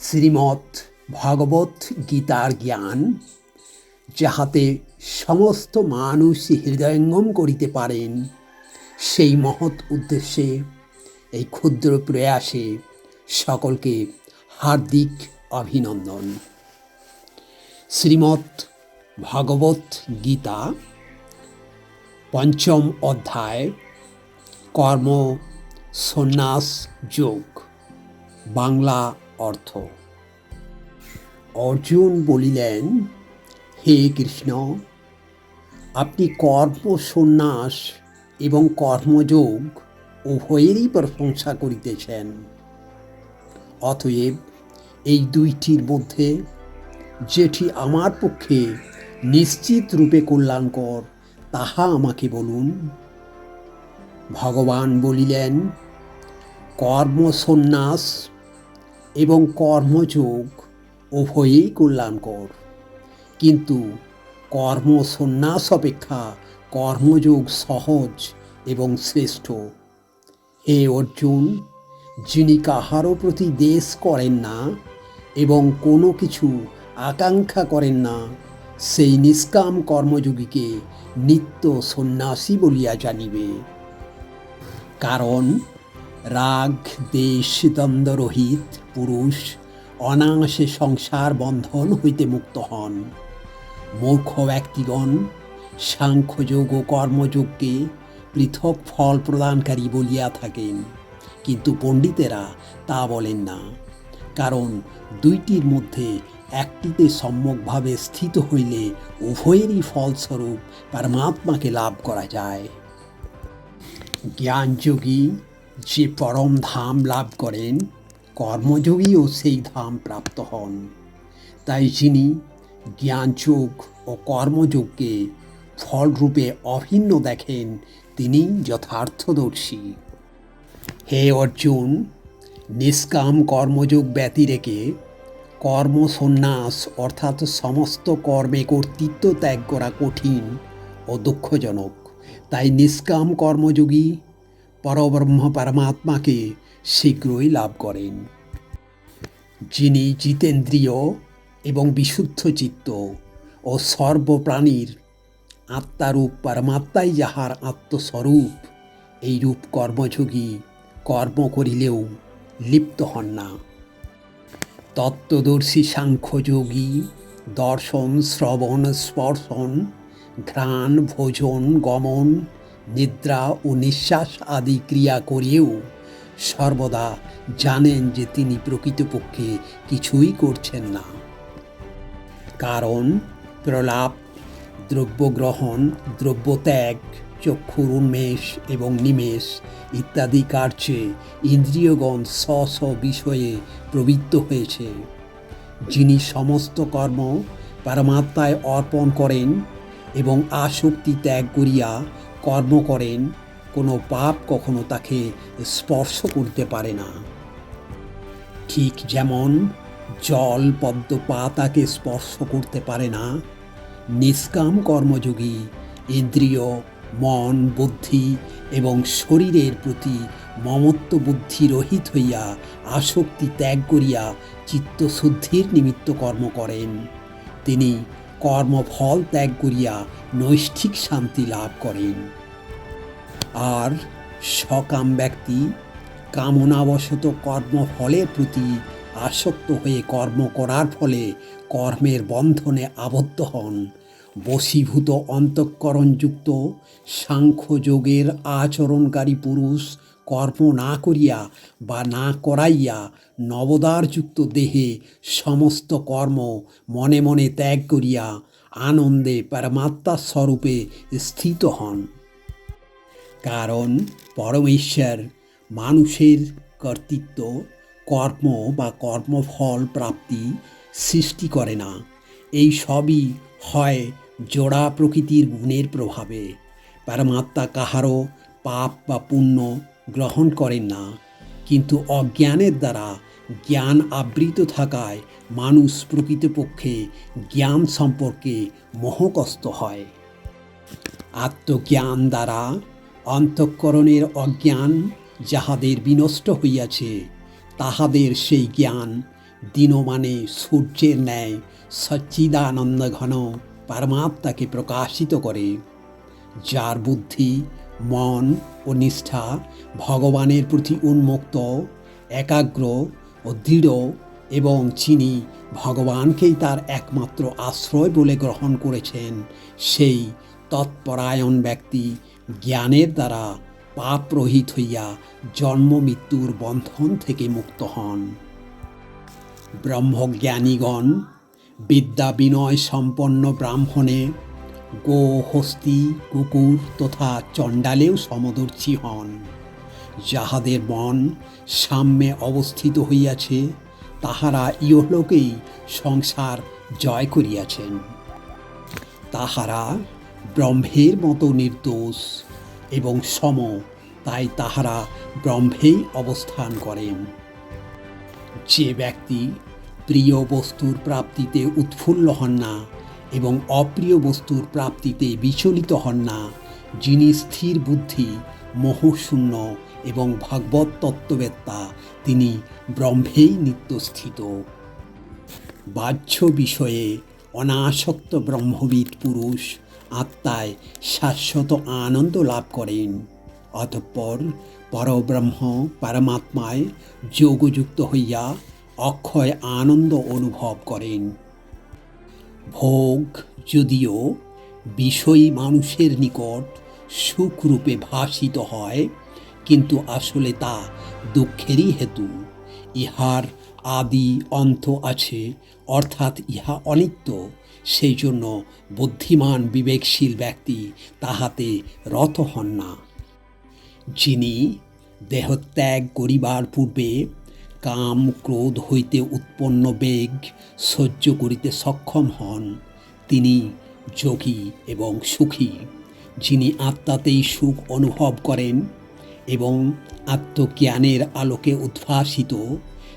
শ্রীমৎ ভগবত গীতার জ্ঞান, যাহাতে সমস্ত মানুষ হৃদয়ঙ্গম করিতে পারেন, সেই মহৎ উদ্দেশ্যে এই ক্ষুদ্র প্রয়াসে সকলকে হার্দিক অভিনন্দন। শ্রীমৎ ভগবত গীতা, পঞ্চম অধ্যায়, কর্ম সন্ন্যাস যোগ, বাংলা অর্থ। অর্জুন বলিলেন, হে কৃষ্ণ, আপনি কর্ম সন্ন্যাস এবং কর্মযোগ উভয়েরই প্রশংসা করিতেছেন। অতএব এই দুইটির মধ্যে যেটি আমার পক্ষে নিশ্চিত রূপে কল্যাণকর, তাহা আমাকে বলুন। ভগবান বলিলেন, কর্ম সন্ন্যাস এবং কর্মযোগ উভয়েই কল্যাণকর। কিন্তু কর্ম সন্ন্যাস অপেক্ষা কর্মযোগ সহজ এবং শ্রেষ্ঠ। হে অর্জুন, যিনি কাহারও প্রতি দেশ করেন না এবং কোনো কিছু আকাঙ্ক্ষা করেন না, সেই নিষ্কাম কর্মযোগীকে নিত্য সন্ন্যাসী বলিয়া জানিবে। কারণ রাগ, দেশ দ্বন্দ্বরহিত পুরুষ অনায়াসে সংসার বন্ধন হইতে মুক্ত হন। মূর্খ ব্যক্তিগণ সাংখ্যযোগ ও কর্মযোগকে পৃথক ফল প্রদানকারী বলিয়া থাকেন, কিন্তু পণ্ডিতেরা তা বলেন না। কারণ দুইটির মধ্যে একটিতে সম্যকভাবে স্থিত হইলে উভয়েরই ফলস্বরূপ পরমাত্মাকে লাভ করা যায়। জ্ঞানযোগী যে পরম ধাম লাভ করেন, কর্মযোগীও সেই ধাম প্রাপ্ত হন। তাই যিনি জ্ঞানযোগ ও কর্মযোগকে ফলরূপে অভিন্ন দেখেন, তিনি যথার্থদর্শী। হে অর্জুন, নিষ্কাম কর্মযোগ ব্যতিরেকে কর্ম সন্ন্যাস অর্থাৎ সমস্ত কর্মে কর্তৃত্ব ত্যাগ করা কঠিন ও দুঃখজনক। তাই নিষ্কাম কর্মযোগী পরব্রহ্ম পরমাত্মাকে শীঘ্রই লাভ করেন। যিনি জিতেন্দ্রিয় এবং বিশুদ্ধ চিত্ত ও সর্বপ্রাণীর আত্মারূপ পরমাত্মাই যাহার আত্মস্বরূপ এই রূপ কর্মযোগী কর্ম করিলেও লিপ্ত হন না। তত্ত্বদর্শী সাংখ্যযোগী, দর্শন, শ্রবণ, স্পর্শন, ঘ্রাণ, ভোজন, গমন নিদ্রা ও নিঃশ্বাস আদি ক্রিয়া করিয়েও সর্বদা জানেন যে তিনি প্রকৃতপক্ষে কিছুই করছেন না। কারণ প্রলাপ, দ্রব্যগ্রহণ, দ্রব্যত্যাগ, চক্ষুর উন্মেষ এবং নিমেষ ইত্যাদি কার্যে ইন্দ্রিয়গণ স্ব স্ব বিষয়ে প্রবৃত্ত হয়েছে। যিনি সমস্ত কর্ম পরমাত্মায় অর্পণ করেন এবং আসক্তি ত্যাগ করিয়া কর্ম করেন, কোনো পাপ কখনো তাকে স্পর্শ করতে পারে না। ঠিক যেমন জল পদ্ম পাতাকে স্পর্শ করতে পারে না, নিষ্কাম কর্মযোগী ইন্দ্রিয়, মন, বুদ্ধি এবং শরীরের প্রতি মমত্ব বুদ্ধি রহিত হইয়া আসক্তি ত্যাগ করিয়া চিত্তশুদ্ধির নিমিত্ত কর্ম করেন। তিনি কর্মফল ত্যাগ করিয়া নৈষ্ঠিক শান্তি লাভ করেন। আর সকাম ব্যক্তি কামনাবশত কর্মফলের প্রতি আসক্ত হয়ে কর্ম করার ফলে কর্মের বন্ধনে আবদ্ধ হন। বশীভূত অন্তঃকরণযুক্ত সাংখ্যযোগের আচরণকারী পুরুষ কর্ম না করিয়া বা না করাইয়া নবদারযুক্ত দেহে সমস্ত কর্ম মনে মনে ত্যাগ করিয়া আনন্দে পরমাত্মা স্বরূপে স্থিত হন। কারণ পরমেশ্বর মানুষের কর্তৃত্ব, কর্ম বা কর্মফল প্রাপ্তি সৃষ্টি করে না। এই সবই হয় জোড়া প্রকৃতির গুণের প্রভাবে। পরমাত্মা কাহারও পাপ বা পুণ্য গ্রহণ করেন না। কিন্তু অজ্ঞানের দ্বারা জ্ঞান আবৃত থাকায় মানুষ প্রকৃতপক্ষে জ্ঞান সম্পর্কে মোহকস্ত হয়। আত্মজ্ঞান দ্বারা অন্তঃকরণের অজ্ঞান যাহাদের বিনষ্ট হইয়াছে, তাহাদের সেই জ্ঞান দিনমানে সূর্যের ন্যায় সচ্চিদানন্দ ঘন পরমাত্মাকে প্রকাশিত করে, যার বুদ্ধি মন ও নিষ্ঠা ভগবানের প্রতি উন্মুক্ত, একাগ্র ও দৃঢ় এবং যিনি ভগবানকেই তার একমাত্র আশ্রয় বলে গ্রহণ করেছেন, সেই তৎপরায়ণ ব্যক্তি জ্ঞানের দ্বারা পাপরহিত হইয়া জন্ম মৃত্যুর বন্ধন থেকে মুক্ত হন। ব্রহ্মজ্ঞানীগণ বিদ্যা বিনয় সম্পন্ন ব্রাহ্মণে গো হস্তি কুকুর তথা চণ্ডালেও সমদর্শী হন। যাহাদের মন সাম্যে অবস্থিত হইয়াছে, তাহারা ইহলোকেই সংসার জয় করিয়াছেন। তাহারা ব্রহ্মের মতো নির্দোষ এবং সম, তাই তাহারা ব্রহ্মেই অবস্থান করেন। যে ব্যক্তি প্রিয় বস্তুর প্রাপ্তিতে উৎফুল্ল হন না এবং অপ্রিয় বস্তুর প্রাপ্তিতে বিচলিত হন না, যিনি স্থির বুদ্ধি, মোহশূন্য এবং ভাগবত তত্ত্ববেত্তা, তিনি ব্রহ্মেই নিত্যস্থিত। বাহ্য বিষয়ে অনাসক্ত ব্রহ্মবিদ পুরুষ আত্মায় শাশ্বত আনন্দ লাভ করেন, অতঃপর পরব্রহ্ম পরমাত্মায় যোগযুক্ত হইয়া অক্ষয় আনন্দ অনুভব করেন। ভোগ যদিও বিষয়ী মানুষের নিকট সুখরূপে ভাসিত হয়, কিন্তু আসলে তা দুঃখেরই হেতু। ইহার আদি অন্ত আছে, অর্থাৎ ইহা অনিত্য। সেই জন্য বুদ্ধিমান বিবেকশীল ব্যক্তি তাহাতে রত হন না। যিনি দেহত্যাগ করিবার পূর্বে কাম, ক্রোধ হইতে উৎপন্ন বেগ সহ্য করিতে সক্ষম হন। তিনি যোগী এবং সুখী, যিনি আত্মাতেই সুখ অনুভব করেন এবং আত্মজ্ঞানের আলোকে উদ্ভাসিত,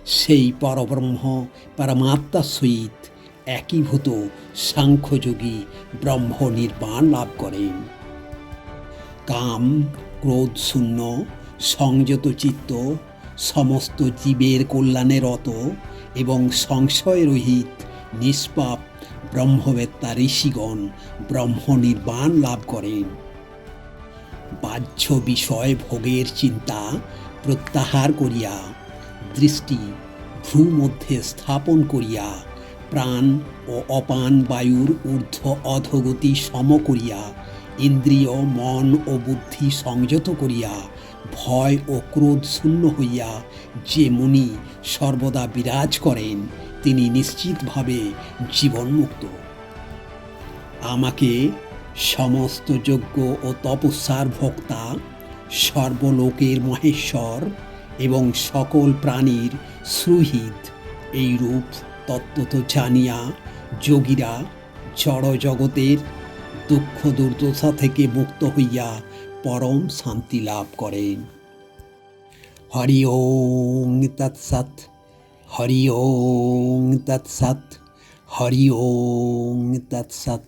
সেই পরব্রহ্ম পরমাত্মার সহিত একীভূত সাংখ্যযোগী ব্রহ্ম নির্বাণ লাভ করেন। কাম, ক্রোধ শূন্য, সংযত চিত্ত সমস্ত জীবের কল্যাণে রত এবং সংশয় রহিত নিষ্পাপ ব্রহ্মবেত্তা ঋষিগণ ব্রহ্ম নির্বাণ লাভ করেন। বাহ্য বিষয় ভোগের চিন্তা প্রত্যাহার করিয়া, দৃষ্টি ভ্রু মধ্যে স্থাপন করিয়া, প্রাণ ও অপান বায়ুর ঊর্ধ্ব অধগতি সম করিয়া, ইন্দ্রিয়, মন ও বুদ্ধি সংযত করিয়া ভয় ও ক্রোধ শূন্য হইয়া যে মুনি সর্বদা বিরাজ করেন, তিনি নিশ্চিতভাবে জীবনমুক্ত। আমাকে সমস্ত যজ্ঞ ও তপস্যার ভোক্তা, সর্বলোকের মহেশ্বর এবং সকল প্রাণীর সুহৃদ এই রূপ তত্ত্বত জানিয়া যোগীরা জড় জগতের দুঃখ দুর্দশা থেকে মুক্ত হইয়া পরম শান্তি লাভ করেন। হরি ওং তৎসৎ হরি ওং তৎসৎ হরি ওং তৎসৎ